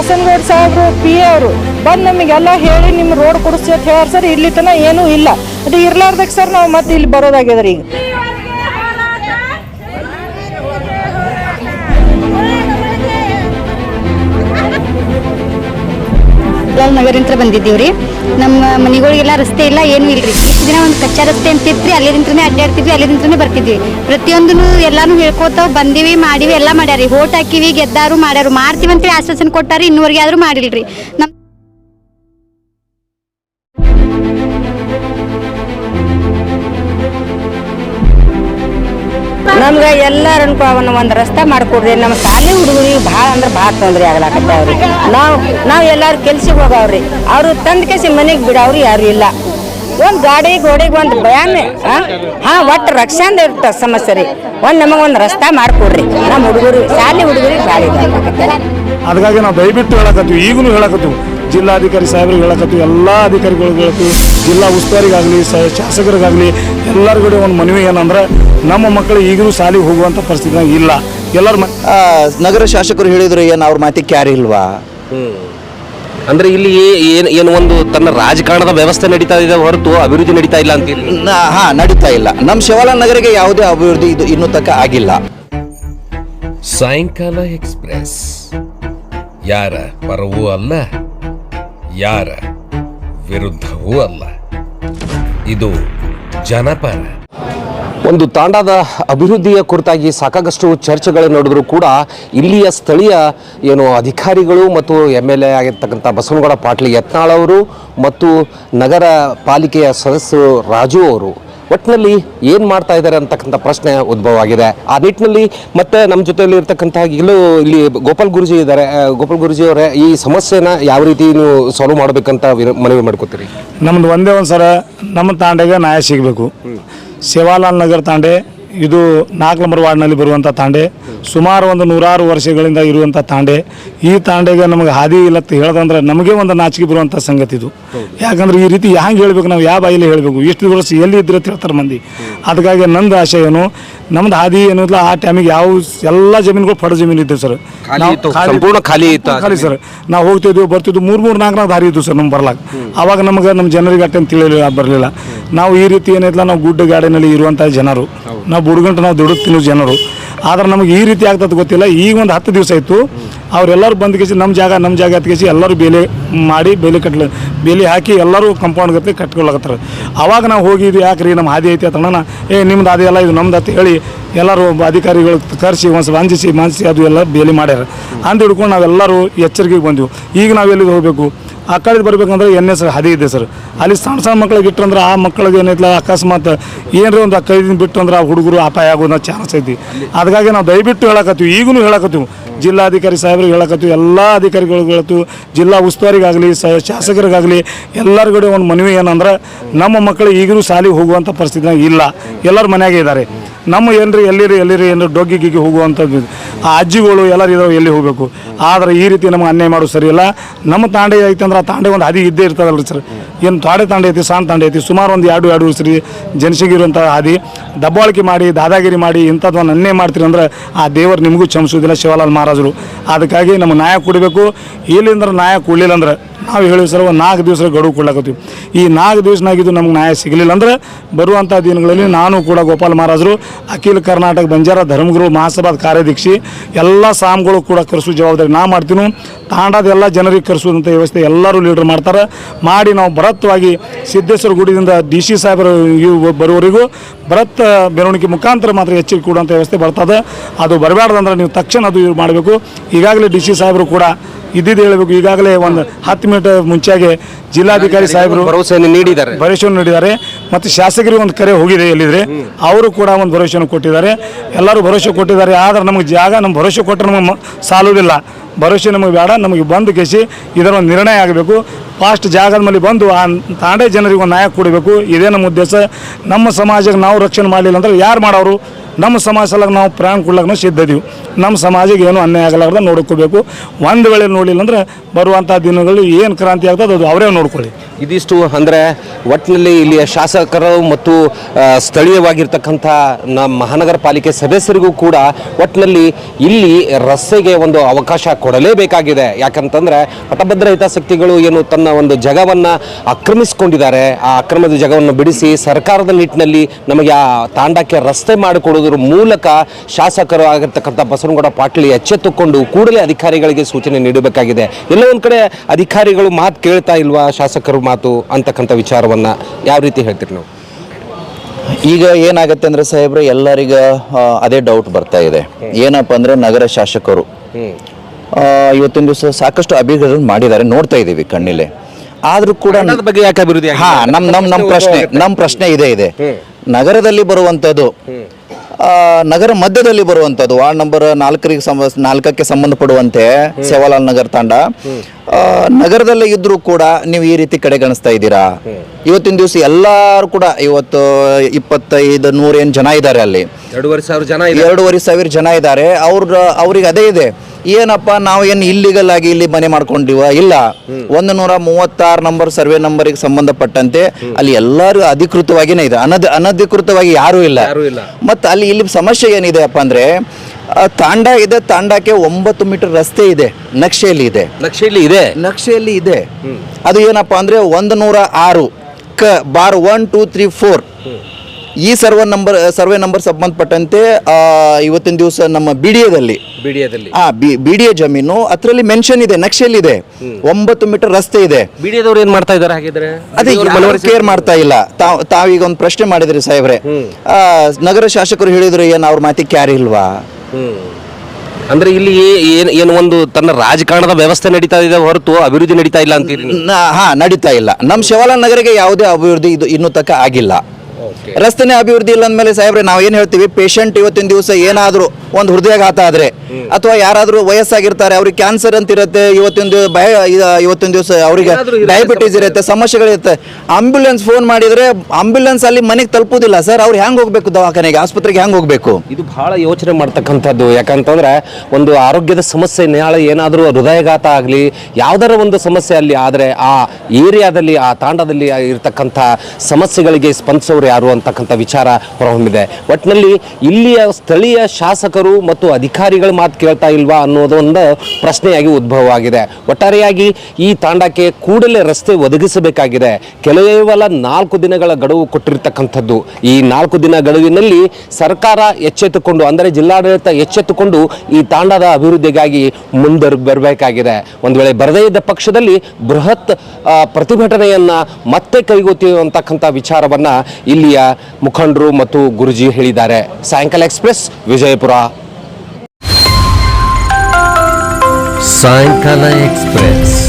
ಬಸನಗೌಡ ಸಾಹೇಬರು P A ಅವರು, ಬಂದು ನಮಗೆಲ್ಲ ಹೇಳಿ ನಿಮ್ಮ ರೋಡ್ ಕೊಡಿಸ್ತೀವಿ ಅಂತ ಹೇಳಿ ಸರ್. ಇಲ್ಲಿ ತನಕ ಏನೂ ಇಲ್ಲ. ಅದು ಇರ್ಲಾರ್ದಕ್ಕೆ ಸರ್ ನಾವು ಮತ್ತೆ ಇಲ್ಲಿ ಬರೋದಾಗ್ಯದ ಈಗ. ಲಾಲ್ ನಗರಿಂದ ಬಂದಿದ್ದೀವ್ರಿ. ನಮ್ಮ ಮನೆಗಳಿಗೆಲ್ಲ ರಸ್ತೆ ಇಲ್ಲ, ಏನೂ ಇಲ್ರಿ. ಇಷ್ಟು ದಿನ ಒಂದು ಕಚ್ಚಾ ರಸ್ತೆ ಅಂತಿತ್ರಿ ಅಲ್ಲಿದಿಂತ್ರನೇ ಅಡ್ಡಾಡ್ತಿದ್ವಿ ಅಲ್ಲಿದಿಂತ್ರನೇ ಬರ್ತಿದ್ವಿ. ಪ್ರತಿಯೊಂದನ್ನು ಎಲ್ಲಾನು ಹೇಳ್ಕೋತಾವ, ಬಂದಿವಿ, ಮಾಡಿವಿ, ಎಲ್ಲ ಮಾಡ್ಯಾರಿ. ಓಟ್ ಹಾಕಿವಿ, ಗೆದ್ದಾರು ಮಾಡ್ಯಾರು. ಮಾಡ್ತೀವಿ ಅಂತೇಳಿ ಆಶ್ವಾಸನೆ ಕೊಟ್ಟಾರಿ, ಇನ್ನೂವರೆಗೆ ಆದ್ರೂ ಮಾಡಿಲ್ರಿ. ನಮ್ ನಮ್ಗೆ ಎಲ್ಲರ ಅನುಕೂಲವನ್ನು ಒಂದು ರಸ್ತೆ ಮಾಡಿಕೊಡ್ರಿ. ನಮ್ಮ ಶಾಲೆ ಹುಡುಗರಿಗೆ ಭಾಳ ಅಂದ್ರೆ ಭಾಳ ತೊಂದರೆ ಆಗ್ಲಾಕತ್ತಾವ್ರಿ ನಾವು ನಾವು ಎಲ್ಲರೂ ಕೆಲ್ಸಕ್ಕೆ ಹೋಗವ್ರಿ. ಅವರು ತಂದ ಕೆಸಿ ಮನೆಗೆ ಬಿಡೋರು ಯಾರು ಇಲ್ಲ. ಒಂದು ಗಾಡಿ ಗೋಡೆಗೆ ಒಂದು ಹಾಂ ಹಾ, ಒಟ್ಟು ರಕ್ಷಾಂದ ಇರ್ತ ಸಮಸ್ಯೆ ರೀ. ಒಂದು ನಮಗೆ ಒಂದು ರಸ್ತೆ ಮಾಡಿಕೊಡ್ರಿ. ನಮ್ಮ ಹುಡುಗರು ಶಾಲೆ ಹುಡುಗರಿಗೆ ಭಾಳ ಅದಕ್ಕಾಗಿ ನಾವು ದಯವಿಟ್ಟು ಹೇಳಕತ್ತೀವಿ. ಈಗಲೂ ಹೇಳಕತ್ತೀವಿ. ಜಿಲ್ಲಾಧಿಕಾರಿ ಸಾಹೇಬ್ರಿಗೆ ಹೇಳಕತ್ತೀವಿ. ಎಲ್ಲ ಅಧಿಕಾರಿಗಳಿಗೆ ಹೇಳ್ತೀವಿ ಜಿಲ್ಲಾ ಉಸ್ತುವಾರಿಗಾಗಲಿ ಶಾಸಕರಿಗಾಗಲಿ ಎಲ್ಲರಿಗೂ ಒಂದು ಮನವಿ ಏನಂದ್ರೆ ನಮ್ಮ ಮಕ್ಕಳು ಈಗಲೂ ಶಾಲೆಗೆ ಹೋಗುವಂಥ ಪರಿಸ್ಥಿತಿ ಇಲ್ಲ. ಎಲ್ಲರ ನಗರ ಶಾಸಕರು ಹೇಳಿದ್ರು ಏನು ಅವ್ರ ಮಾತಿ ಕ್ಯಾರಿ ಇಲ್ವಾ? ಅಂದ್ರೆ ಇಲ್ಲಿ ಏನು ಏನು ಒಂದು ತನ್ನ ರಾಜಕಾರಣದ ವ್ಯವಸ್ಥೆ ನಡೀತಾ ಇದೆ ಹೊರತು ಅಭಿವೃದ್ಧಿ ನಡೀತಾ ಇಲ್ಲ ಅಂತ ಹಾ ನಡೀತಾ ಇಲ್ಲ. ನಮ್ಮ ಶಿವಾಲ ನಗರಿಗೆ ಯಾವುದೇ ಅಭಿವೃದ್ಧಿ ಇದು ಇನ್ನು ತಕ್ಕ ಆಗಿಲ್ಲ. ಸಾಯಂಕಾಲ ಎಕ್ಸ್ಪ್ರೆಸ್. ಯಾರ ಪರವೂ ಅಲ್ಲ ಯಾರ ವಿರುದ್ಧವೂ ಅಲ್ಲ. ಇದು ಜನಪರ. ಒಂದು ತಾಂಡದ ಅಭಿವೃದ್ಧಿಯ ಕುರಿತಾಗಿ ಸಾಕಾಗಷ್ಟು ಚರ್ಚೆಗಳು ನಡೆದರೂ ಕೂಡ ಇಲ್ಲಿಯ ಸ್ಥಳೀಯ ಏನು ಅಧಿಕಾರಿಗಳು ಮತ್ತು ಎಂ ಎಲ್ ಎ ಆಗಿರ್ತಕ್ಕಂಥ ಬಸವನಗೌಡ ಪಾಟೀಲ್ ಯತ್ನಾಳ್ ಅವರು ಮತ್ತು ನಗರ ಪಾಲಿಕೆಯ ಸದಸ್ಯರು ರಾಜು ಅವರು ಒಟ್ಟಿನಲ್ಲಿ ಏನು ಮಾಡ್ತಾ ಇದ್ದಾರೆ ಅಂತಕ್ಕಂಥ ಪ್ರಶ್ನೆ ಉದ್ಭವ ಆಗಿದೆ. ಆ ನಿಟ್ಟಿನಲ್ಲಿ ಮತ್ತೆ ನಮ್ಮ ಜೊತೆಯಲ್ಲಿ ಇರ್ತಕ್ಕಂಥ ಈಗಲೂ ಇಲ್ಲಿ ಗೋಪಾಲ್ ಗುರುಜಿ ಇದ್ದಾರೆ. ಗೋಪಾಲ್ ಗುರುಜಿ ಅವರೇ ಈ ಸಮಸ್ಯೆನ ಯಾವ ರೀತಿ ನೀವು ಸಾಲ್ವ್ ಮಾಡಬೇಕಂತ ಮನವಿ ಮಾಡ್ಕೋತೀರಿ? ನಮ್ದು ಒಂದೇ ಒಂದು ಸರ ನಮ್ಮ ತಾಂಡೆಗೆ ನ್ಯಾಯ ಸಿಗಬೇಕು. ಶಿವಾಲಾಲ್ ನಗರ್ ತಾಂಡೆ ಇದು ನಾಲ್ಕು ನಂಬರ್ ವಾರ್ಡ್ನಲ್ಲಿ ಬರುವಂಥ ತಾಂಡೆ ಸುಮಾರು ಒಂದು ನೂರಾರು ವರ್ಷಗಳಿಂದ ಇರುವಂಥ ತಾಂಡೆ. ಈ ತಾಂಡೆಗೆ ನಮಗೆ ಹಾದಿ ಇಲ್ಲ ಅಂತ ಹೇಳ್ದಂದ್ರೆ ನಮಗೆ ಒಂದು ನಾಚಿಕೆ ಬರುವಂಥ ಸಂಗತಿ ಇದು. ಯಾಕಂದ್ರೆ ಈ ರೀತಿ ಹ್ಯಾಂಗೆ ಹೇಳ್ಬೇಕು ನಾವು ಯಾವ ಬಾಯಲ್ಲಿ ಹೇಳಬೇಕು? ಎಷ್ಟು ವರ್ಷ ಎಲ್ಲಿ ಇದ್ರೆ ತಿಳ್ತಾರೆ ಹೇಳ್ತಾರೆ ಮಂದಿ? ಅದಕ್ಕಾಗಿ ನಂದು ಆಶೆ ಏನು ನಮ್ದು ಹಾದಿ ಏನಿಲ್ಲ ಆ ಟೈಮಿಗೆ ಯಾವ ಎಲ್ಲ ಜಮೀನುಗಳು ಪಡ ಜಮೀನು ಇದ್ದವು ಸರ್. ಸಂಪೂರ್ಣ ಖಾಲಿ ಇತ್ತು. ಖಾಲಿ ಸರ್. ನಾವು ಹೋಗ್ತಿದ್ವಿ ಬರ್ತಿದ್ವಿ ಮೂರು ಮೂರು ನಾಲ್ಕು ನಾಲ್ಕು ದಾರಿ ಇದ್ವು ಸರ್ ನಮ್ಗೆ ಬರ್ಲಾಕ. ಅವಾಗ ನಮಗೆ ನಮ್ಮ ಜನರಿಗೆ ಅಟ್ಟೆ ತಿಳಿಯಲಿಲ್ಲ ಬರಲಿಲ್ಲ. ನಾವು ಈ ರೀತಿ ಏನಿಲ್ಲ ನಾವು ಗುಡ್ಡ ಗಾಡಿನಲ್ಲಿ ಇರುವಂಥ ಜನರು. ನಾವು ಬುಡ್ಗಂಟು ನಾವು ತಿನ್ನೋ ಜನರು. ಆದ್ರೆ ನಮಗೆ ಈ ರೀತಿ ಆಗ್ತದೆ ಗೊತ್ತಿಲ್ಲ. ಈಗ ಒಂದು ಹತ್ತು ದಿವಸ ಇತ್ತು ಅವರೆಲ್ಲರೂ ಬಂದು ಕೇಸಿ ನಮ್ಮ ಜಾಗ ನಮ್ಮ ಜಾಗ ಹತ್ತಿಸಿ ಎಲ್ಲರೂ ಬೇಲಿ ಮಾಡಿ ಬೇಲಿ ಕಟ್ಲ ಬೇಲಿ ಹಾಕಿ ಎಲ್ಲರೂ ಕಂಪೌಂಡ್ ಗತಿ ಕಟ್ಕೊಳ್ಳಾಗತ್ತಾರೆ ಅವಾಗ ನಾವು ಹೋಗಿದ್ವಿ ಯಾಕ್ರಿ ನಮ್ಮ ಹಾದಿ ಐತಿ ಅಂತ ಏ ನಿಮ್ದು ಆದಿ ಎಲ್ಲ ಇದು ನಮ್ದು ಅಂತ ಹೇಳಿ ಎಲ್ಲರೂ ಅಧಿಕಾರಿಗಳು ಕರೆಸಿ ಒಂದು ಮಾಂಜಿಸಿ ಮಾಂಜಿಸಿ ಅದು ಎಲ್ಲ ಬೇಲಿ ಮಾಡ್ಯಾರ. ಅಂದು ಹಿಡ್ಕೊಂಡು ನಾವೆಲ್ಲರೂ ಎಚ್ಚರಿಕೆಗೆ ಬಂದೆವು. ಈಗ ನಾವು ಎಲ್ಲಿಗೆ ಹೋಗಬೇಕು? ಆ ಕಡೆ ಬರ್ಬೇಕಂದ್ರೆ ಎನ್ ಎಸ್ ಹದಿ ಇದೆ ಸರ್. ಅಲ್ಲಿ ಸಣ್ಣ ಸಣ್ಣ ಮಕ್ಳಿಗೆ ಇಟ್ಟಂದ್ರೆ ಆ ಮಕ್ಳಿಗೆ ಏನೈತಲ್ಲ ಅಕಸ್ಮಾತ್ ಏನ್ರಿ ಒಂದು ಕೈ ದಿನ ಬಿಟ್ಟು ಅಂದ್ರೆ ಆ ಹುಡುಗರು ಅಪಾಯ ಆಗೋದ ಚಾನ್ಸ್ ಐತಿ. ಅದಕ್ಕಾಗಿ ನಾವು ದಯವಿಟ್ಟು ಹೇಳಕತ್ತೀವಿ ಈಗೂ ಹೇಳಕತ್ತೀವಿ. ಜಿಲ್ಲಾಧಿಕಾರಿ ಸಾಹೇಬ್ರಿಗೆ ಹೇಳಕತ್ತೀವಿ, ಎಲ್ಲ ಅಧಿಕಾರಿಗಳಿಗೆ ಹೇಳ್ತೀವಿ ಜಿಲ್ಲಾ ಉಸ್ತುವಾರಿಗಾಗಲಿ, ಸ ಶಾಸಕರಿಗಾಗಲಿ ಎಲ್ಲರಿಗೂ ಒಂದು ಮನವಿ ಏನಂದ್ರೆ ನಮ್ಮ ಮಕ್ಕಳು ಈಗಲೂ ಶಾಲೆಗೆ ಹೋಗುವಂಥ ಪರಿಸ್ಥಿತಿ ಇಲ್ಲ. ಎಲ್ಲರ ಮನ್ಯಾಗೆ ಇದ್ದಾರೆ ನಮ್ಮ ಏನ್ರಿ ಎಲ್ಲಿರಿ ಎಲ್ಲಿರಿ ಏನ್ರಿ ಡೊಗ್ಗಿ ಗಿಗ್ಗಿ ಹೋಗುವಂಥದ್ದು ಆ ಅಜ್ಜಿಗಳು ಎಲ್ಲರೂ ಇದಾವೆ ಎಲ್ಲಿ ಹೋಗಬೇಕು? ಆದರೆ ಈ ರೀತಿ ನಮ್ಗೆ ಅನ್ಯಾಯ ಮಾಡೋದು ಸರಿ ಇಲ್ಲ ನಮ್ಮ ತಾಂಡೆ ಐತೆ ಅಂದ್ರೆ ಆ ತಾಂಡೆ ಒಂದು ಹಾದಿ ಇದ್ದೇ ಇರ್ತದಲ್ಲ ಸರ್. ಏನು ತಾಡೆ ತಾಂಡೆ ಐತಿ, ಸಾನ್ ತಾಂಡೆ ಐತಿ, ಸುಮಾರು ಒಂದು ಎರಡು ಎರಡು ಸರಿ ಜನಸಿಗಿರುವಂಥ ಹಾದಿ. ದಬ್ಬಾಳಿಕೆ ಮಾಡಿ, ದಾದಾಗಿರಿ ಮಾಡಿ ಇಂಥದ್ದು ಒಂದು ಅನ್ಯಾಯ ಮಾಡ್ತೀರಿ ಅಂದ್ರೆ ಆ ದೇವರು ನಿಮಗೂ ಚಮಸೋದಿಲ್ಲ ಶಿವಲಾಲ್ ಮಹಾರಾಜರು. ಅದಕ್ಕಾಗಿ ನಮ್ಮ ನ್ಯಾಯ ಕೊಡಬೇಕು. ಇಲ್ಲಿಂದ್ರೆ ನ್ಯಾಯ ಕೊಡಲಿಲ್ಲ ಅಂದ್ರೆ ನಾವು ಹೇಳಿವಿ ಸರ್ ಒಂದು ನಾಲ್ಕು ದಿವಸ ಗಡುವು ಕೊಡ್ಲಾಕತ್ತೀವಿ. ಈ ನಾಲ್ಕು ದಿವಸನಾಗಿದ್ದು ನಮ್ಗೆ ನ್ಯಾಯ ಸಿಗಲಿಲ್ಲ ಅಂದ್ರೆ ಬರುವಂಥ ದಿನಗಳಲ್ಲಿ ನಾನು ಕೂಡ ಗೋಪಾಲ್ ಮಹಾರಾಜರು, ಅಖಿಲ ಕರ್ನಾಟಕ ಬಂಜಾರ ಧರ್ಮಗುರು ಮಹಾಸಭಾದ ಕಾರ್ಯದೀಕ್ಷಿ ಎಲ್ಲ ಸಾಮ್ಗಳು ಕೂಡ ಕರೆಸೋ ಜವಾಬ್ದಾರಿ ನಾ ಮಾಡ್ತೀನಿ. ತಾಂಡದ ಎಲ್ಲ ಜನರಿಗೆ ಕರೆಸುವಂಥ ವ್ಯವಸ್ಥೆ ಎಲ್ಲರೂ ಲೀಡರ್ ಮಾಡ್ತಾರೆ. ಮಾಡಿ ನಾವು ಬರತ್ವಾಗಿ ಸಿದ್ದೇಶ್ವರ ಗುಡಿಯಿಂದ ಡಿ ಸಿ ಸಾಹೇಬರು ಬರುವವರೆಗೂ ಬರತ್ ಮೆರವಣಿಗೆ ಮುಖಾಂತರ ಮಾತ್ರ ಹೆಚ್ಚಿಗೆ ಕೊಡುವಂಥ ವ್ಯವಸ್ಥೆ ಬರ್ತದೆ. ಅದು ಬರಬಾರ್ದಂದ್ರೆ ನೀವು ತಕ್ಷಣ ಅದು ಇದು ಮಾಡಬೇಕು. ಈಗಾಗಲೇ ಡಿ ಸಿ ಸಾಹೇಬರು ಕೂಡ ಇದ್ದಿದ್ದು ಹೇಳಬೇಕು. ಈಗಾಗಲೇ ಒಂದು ಹತ್ತು ಮಿನಿಟ್ ಮುಂಚೆಗೆ ಜಿಲ್ಲಾಧಿಕಾರಿ ಸಾಹೇಬರು ಭರವಸೆಯನ್ನು ನೀಡಿದ್ದಾರೆ. ಭರವಸೆಯನ್ನು ನೀಡಿದ್ದಾರೆ. ಮತ್ತು ಶಾಸಕರಿಗೆ ಒಂದು ಕರೆ ಹೋಗಿದೆ ಎಲ್ಲಿದ್ರೆ, ಅವರು ಕೂಡ ಒಂದು ಭರವಸೆಯನ್ನು ಕೊಟ್ಟಿದ್ದಾರೆ. ಎಲ್ಲರೂ ಭರವಸೆ ಕೊಟ್ಟಿದ್ದಾರೆ, ಆದರೆ ನಮಗೆ ಜಾಗ ನಮ್ಮ ಭರವಸೆ ಕೊಟ್ಟರೆ ನಮಗೆ ಸಾಲುವುದಿಲ್ಲ. ಭರವಸೆ ನಮಗೆ ಬೇಡ, ನಮಗೆ ಬಂದು ಕೇಸಿ, ಇದರ ಒಂದು ನಿರ್ಣಯ ಆಗಬೇಕು. ಫಾಸ್ಟ್ ಜಾಗದ ಮೇಲೆ ಬಂದು ಆ ತಾಂಡೆ ಜನರಿಗೆ ನ್ಯಾಯ ಕೊಡಬೇಕು. ಇದೇ ನಮ್ಮ ಉದ್ದೇಶ. ನಮ್ಮ ಸಮಾಜಕ್ಕೆ ನಾವು ರಕ್ಷಣೆ ಮಾಡಲಿಲ್ಲ ಅಂದ್ರೆ ಯಾರು ಮಾಡೋರು? ನಮ್ಮ ಸಮಾಜ ಸಲಗ ನಾವು ಪ್ರಾಣ ಕೊಡ್ಲಕ್ಕ ಸಿದ್ಧದೀವಿ ನಮ್ಮ ಸಮಾಜಕ್ಕೆ ಏನು ಅನ್ಯಾಯ ಆಗಲಾರ್ದ ನೋಡ್ಕೋಬೇಕು. ಒಂದು ವೇಳೆ ನೋಡಲಿಲ್ಲ ಅಂದ್ರೆ ಬರುವಂಥ ದಿನಗಳು ಏನು ಕ್ರಾಂತಿ ಆಗ್ತದೆ ಅದು ಅವರೇ ನೋಡ್ಕೊಳ್ಳಿ. ಇದಿಷ್ಟು ಅಂದರೆ ಒಟ್ಟಿನಲ್ಲಿ ಇಲ್ಲಿಯ ಶಾಸಕರು ಮತ್ತು ಸ್ಥಳೀಯವಾಗಿರ್ತಕ್ಕಂಥ ನಮ್ಮ ಮಹಾನಗರ ಪಾಲಿಕೆ ಸದಸ್ಯರಿಗೂ ಕೂಡ ಒಟ್ಟಿನಲ್ಲಿ ಇಲ್ಲಿ ರಸ್ತೆಗೆ ಒಂದು ಅವಕಾಶ ಕೊಡಲೇಬೇಕಾಗಿದೆ. ಯಾಕಂತಂದ್ರೆ ಪಟಭದ್ರ ಹಿತಾಸಕ್ತಿಗಳು ಏನು ತನ್ನ ಒಂದು ಜಗವನ್ನ ಆಕ್ರಮಿಸಿಕೊಂಡಿದ್ದಾರೆ. ಆ ಅಕ್ರಮದ ಜಗವನ್ನು ಬಿಡಿಸಿ ಸರ್ಕಾರದ ನಿಟ್ಟಿನಲ್ಲಿ ನಮಗೆ ಆ ತಾಂಡಕ್ಕೆ ರಸ್ತೆ ಮಾಡಿಕೊಡೋದ್ರ ಮೂಲಕ ಶಾಸಕರು ಆಗಿರ್ತಕ್ಕಂಥ ಬಸವನಗೌಡ ಪಾಟೀಲ್ ಎಚ್ಚೆತ್ತುಕೊಂಡು ಕೂಡಲೇ ಅಧಿಕಾರಿಗಳಿಗೆ ಸೂಚನೆ ನೀಡಬೇಕಾಗಿದೆ. ಎಲ್ಲ ಒಂದು ಕಡೆ ಅಧಿಕಾರಿಗಳು ಮಾತು ಕೇಳ್ತಾ ಇಲ್ವಾ ಶಾಸಕರು ಮಾತು ಅಂತಕ್ಕಂಥ ವಿಚಾರವನ್ನ? ಯಾವ ರೀತಿ ಹೇಳ್ತೀರಿ ನಾವು? ಈಗ ಏನಾಗುತ್ತೆ ಅಂದ್ರೆ ಸಾಹೇಬ್ರೆ ಎಲ್ಲರಿಗ ಅದೇ ಡೌಟ್ ಬರ್ತಾ ಇದೆ. ಏನಪ್ಪ ಅಂದ್ರೆ ನಗರ ಶಾಸಕರು. ಇವತ್ತಿನ ದಿವಸ ಸಾಕಷ್ಟು ಅಭಿವೃದ್ಧಿ ಮಾಡಿದ್ದಾರೆ ನೋಡ್ತಾ ಇದ್ದೀವಿ ಕಣ್ಣಿಲೆ. ಆದರೂ ಕೂಡ ಬಗ್ಗೆ ಯಾಕೆ ಅಭಿವೃದ್ಧಿ ಹಾ ನಮ್ಮ ನಮ್ಮ ನಮ್ ನಮ್ ಪ್ರಶ್ನೆ ನಮ್ಮ ಪ್ರಶ್ನೆ ಇದೆ ಇದೆ. ನಗರದಲ್ಲಿ ಬರುವಂತದ್ದು ಆ, ನಗರ ಮಧ್ಯದಲ್ಲಿ ಬರುವಂತದ್ದು ವಾರ್ಡ್ ನಂಬರ್ ನಾಲ್ಕರಿಗೆ ಸಂಬ ನಾಲ್ಕಕ್ಕೆ ಸಂಬಂಧಪಡುವಂತೆ ಸೇವಾಲಾಲ್ ನಗರ್ ತಾಂಡ. ನಗರದಲ್ಲೇ ಇದ್ರೂ ಕೂಡ ನೀವು ಈ ರೀತಿ ಕಡೆಗಣಿಸ್ತಾ ಇದ್ದೀರಾ? ಇವತ್ತಿನ ದಿವಸ ಎಲ್ಲರೂ ಕೂಡ ಇವತ್ತು ಇಪ್ಪತ್ತೈದು ನೂರೇನು ಜನ ಇದ್ದಾರೆ ಅಲ್ಲಿ. ಎರಡೂವರೆ ಸಾವಿರ ಜನ ಎರಡೂವರೆ ಸಾವಿರ ಜನ ಇದ್ದಾರೆ. ಅವ್ರ ಅವ್ರಿಗೆ ಅದೇ ಇದೆ. ಏನಪ್ಪ ನಾವು ಏನು ಇಲ್ಲಿಗಲ್ ಆಗಿ ಇಲ್ಲಿ ಮನೆ ಮಾಡ್ಕೊಂಡಿವ? ಇಲ್ಲ. ಒಂದು ನೂರ ಮೂವತ್ತಾರು ನಂಬರ್ ಸರ್ವೆ ನಂಬರಿಗೆ ಸಂಬಂಧಪಟ್ಟಂತೆ ಅಲ್ಲಿ ಎಲ್ಲರೂ ಅಧಿಕೃತವಾಗಿನೇ ಇದೆ. ಅನಧ ಅನಧಿಕೃತವಾಗಿ ಯಾರೂ ಇಲ್ಲ. ಮತ್ತು ಅಲ್ಲಿ ಇಲ್ಲಿ ಸಮಸ್ಯೆ ಏನಿದೆ ಅಪ್ಪ ಅಂದ್ರೆ ತಾಂಡ ಇದೆ ತಾಂಡಕ್ಕೆ ಒಂಬತ್ತು ಮೀಟರ್ ರಸ್ತೆ ಇದೆ. ನಕ್ಷೆಯಲ್ಲಿ ಇದೆ. ನಕ್ಷೆಯಲ್ಲಿ ಇದೆ? ನಕ್ಷೆಯಲ್ಲಿ ಇದೆ. ಅದು ಏನಪ್ಪಾ ಅಂದ್ರೆ ಒಂದು ನೂರ ಆರು ಕ bar one two three four. ಈ ಸರ್ವೆ ನಂಬರ್ ಸರ್ವೆ ನಂಬರ್ ಸಂಬಂಧಪಟ್ಟಂತೆ ಇವತ್ತಿನ ದಿವಸ ನಮ್ಮ ಬಿಡಿಯದಲ್ಲಿ ಬಿಡಿಯದಲ್ಲಿ. ಆ ಬಿಡಿಯ ಜಮೀನು ಅದರಲ್ಲಿ ಮೆನ್ಷನ್ ಇದೆ ನಕ್ಷೆಯಲ್ಲಿದೆ ಒಂಬತ್ತು ಮೀಟರ್ ರಸ್ತೆ ಇದೆ. ಬಿಡಿಯದವ್ರು ಏನ್ ಮಾಡ್ತಾ ಇದಾರೆ ಹಾಗಿದ್ರೆ? ಅದೇ ಕೇರ್ ಮಾಡ್ತಾ ಇಲ್ಲ. ತಾವ್ ತಾವೀಗ ಒಂದು ಪ್ರಶ್ನೆ ಮಾಡಿದ್ರಿ ಸಾಹೇಬ್ರೆ. ಆ, ನಗರ ಶಾಸಕರು ಹೇಳಿದ್ರು ಏನು ಅವ್ರ ಮಾತಿ ಕ್ಯಾರಿ ಇಲ್ವಾ? ಅಂದ್ರೆ ಇಲ್ಲಿ ಏನ್ ಏನು ಒಂದು ತನ್ನ ರಾಜಕಾರಣದ ವ್ಯವಸ್ಥೆ ನಡೀತಾ ಇದೆ ಹೊರತು ಅಭಿವೃದ್ಧಿ ನಡೀತಾ ಇಲ್ಲ ಅಂತೀರಿ ನೀವು? ನ- ಹಾ ನಡೀತಾ ಇಲ್ಲ. ನಮ್ಮ ಶಿವಾಲ ನಗರಿಗೆ ಯಾವುದೇ ಅಭಿವೃದ್ಧಿ ಇದು ಇನ್ನೂ ತಕ್ಕ ಆಗಿಲ್ಲ. ರಸ್ತೆನೇ ಅಭಿವೃದ್ಧಿ ಇಲ್ಲ ಅಂದಮೇಲೆ ಸಾಹೇಬ್ರೆ ನಾವು ಏನು ಹೇಳ್ತೀವಿ? ಪೇಷಂಟ್ ಇವತ್ತಿನ ದಿವಸ ಏನಾದರೂ ಒಂದು ಹೃದಯಾಘಾತ ಆದ್ರೆ ಅಥವಾ ಯಾರಾದರೂ ವಯಸ್ಸಾಗಿರ್ತಾರೆ ಅವ್ರಿಗೆ ಕ್ಯಾನ್ಸರ್ ಅಂತ ಇರುತ್ತೆ ಇವತ್ತಿನ ದಿವಸ ಭಯ ಇವತ್ತಿನ ದಿವಸ ಅವರಿಗೆ ಡಯಾಬಿಟೀಸ್ ಇರುತ್ತೆ ಸಮಸ್ಯೆಗಳಿರುತ್ತೆ ಆಂಬ್ಯುಲೆನ್ಸ್ ಫೋನ್ ಮಾಡಿದ್ರೆ ಆಂಬ್ಯುಲೆನ್ಸ್ ಅಲ್ಲಿ ಮನೆಗೆ ತಲುಪುದಿಲ್ಲ. ಸರ್ ಅವ್ರು ಹೆಂಗೆ ಹೋಗ್ಬೇಕು ದವಾಖಾನೆಗೆ? ಆಸ್ಪತ್ರೆಗೆ ಹೆಂಗೆ ಹೋಗ್ಬೇಕು? ಇದು ಬಹಳ ಯೋಚನೆ ಮಾಡ್ತಕ್ಕಂಥದ್ದು. ಯಾಕಂತಂದ್ರೆ ಒಂದು ಆರೋಗ್ಯದ ಸಮಸ್ಯೆ ನಾಳೆ ಏನಾದರೂ ಹೃದಯಘಾತ ಆಗಲಿ ಯಾವ್ದಾರ ಒಂದು ಸಮಸ್ಯೆ ಅಲ್ಲಿ ಆದ್ರೆ ಆ ಏರಿಯಾದಲ್ಲಿ ಆ ತಾಂಡದಲ್ಲಿ ಇರ್ತಕ್ಕಂಥ ಸಮಸ್ಯೆಗಳಿಗೆ ಸ್ಪಂದಿಸೋರು ಯಾರು ಅಂತಕ್ಕಂಥ ವಿಚಾರ ಹೊರಹೊಮ್ಮಿದೆ. ಒಟ್ಟಿನಲ್ಲಿ ಇಲ್ಲಿಯ ಸ್ಥಳೀಯ ಶಾಸಕರು ಮತ್ತು ಅಧಿಕಾರಿಗಳ ಮಾತು ಕೇಳ್ತಾ ಇಲ್ವಾ ಅನ್ನೋದು ಒಂದು ಪ್ರಶ್ನೆಯಾಗಿ ಉದ್ಭವವಾಗಿದೆ. ಒಟ್ಟಾರೆಯಾಗಿ ಈ ತಾಂಡಕ್ಕೆ ಕೂಡಲೇ ರಸ್ತೆ ಒದಗಿಸಬೇಕಾಗಿದೆ. ಕೇವಲ ನಾಲ್ಕು ದಿನಗಳ ಗಡುವು ಕೊಟ್ಟಿರ್ತಕ್ಕಂಥದ್ದು. ಈ ನಾಲ್ಕು ದಿನ ಗಡುವಿನಲ್ಲಿ ಸರ್ಕಾರ ಎಚ್ಚೆತ್ತುಕೊಂಡು, ಅಂದರೆ ಜಿಲ್ಲಾಡಳಿತ ಎಚ್ಚೆತ್ತುಕೊಂಡು ಈ ತಾಂಡದ ಅಭಿವೃದ್ಧಿಗಾಗಿ ಮುಂದೆ ಬರಬೇಕಾಗಿದೆ. ಒಂದು ವೇಳೆ ಬರದೇ ಇದ್ದ ಪಕ್ಷದಲ್ಲಿ ಬೃಹತ್ ಪ್ರತಿಭಟನೆಯನ್ನ ಮತ್ತೆ ವಿಚಾರವನ್ನು ವಿಚಾರವನ್ನ ಇಲ್ಲಿಯ ಮುಖಂಡರು ಮತ್ತು ಗುರುಜಿ ಹೇಳಿದ್ದಾರೆ. ಸಾಯಂಕಾಲ ಎಕ್ಸ್ಪ್ರೆಸ್ ವಿಜಯಪುರ. ಸಾಯಂಕಾಲ ಎಕ್ಸ್ಪ್ರೆಸ್.